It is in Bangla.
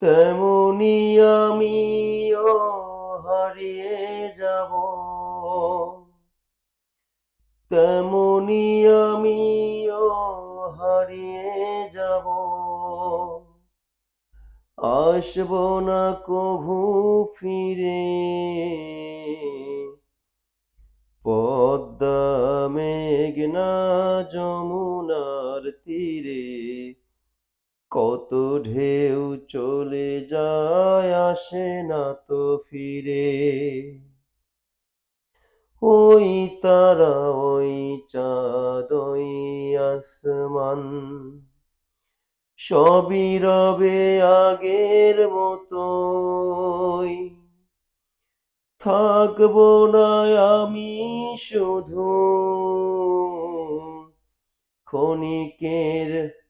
তেমনি আমিও হারিয়ে যাব। তেমনি আমিও হারিয়ে যাব। আসব না কভু ফিরে। পদ্মা মেঘনা যমুনার তীরে। কত ঢেউ চলে যায়, আসে না তো ফিরে। ওই তারা, ওই চাঁদ, ওই আসমান, সবই রবে আগের মতোই। থাকব না আমি শুধু ক্ষণিকের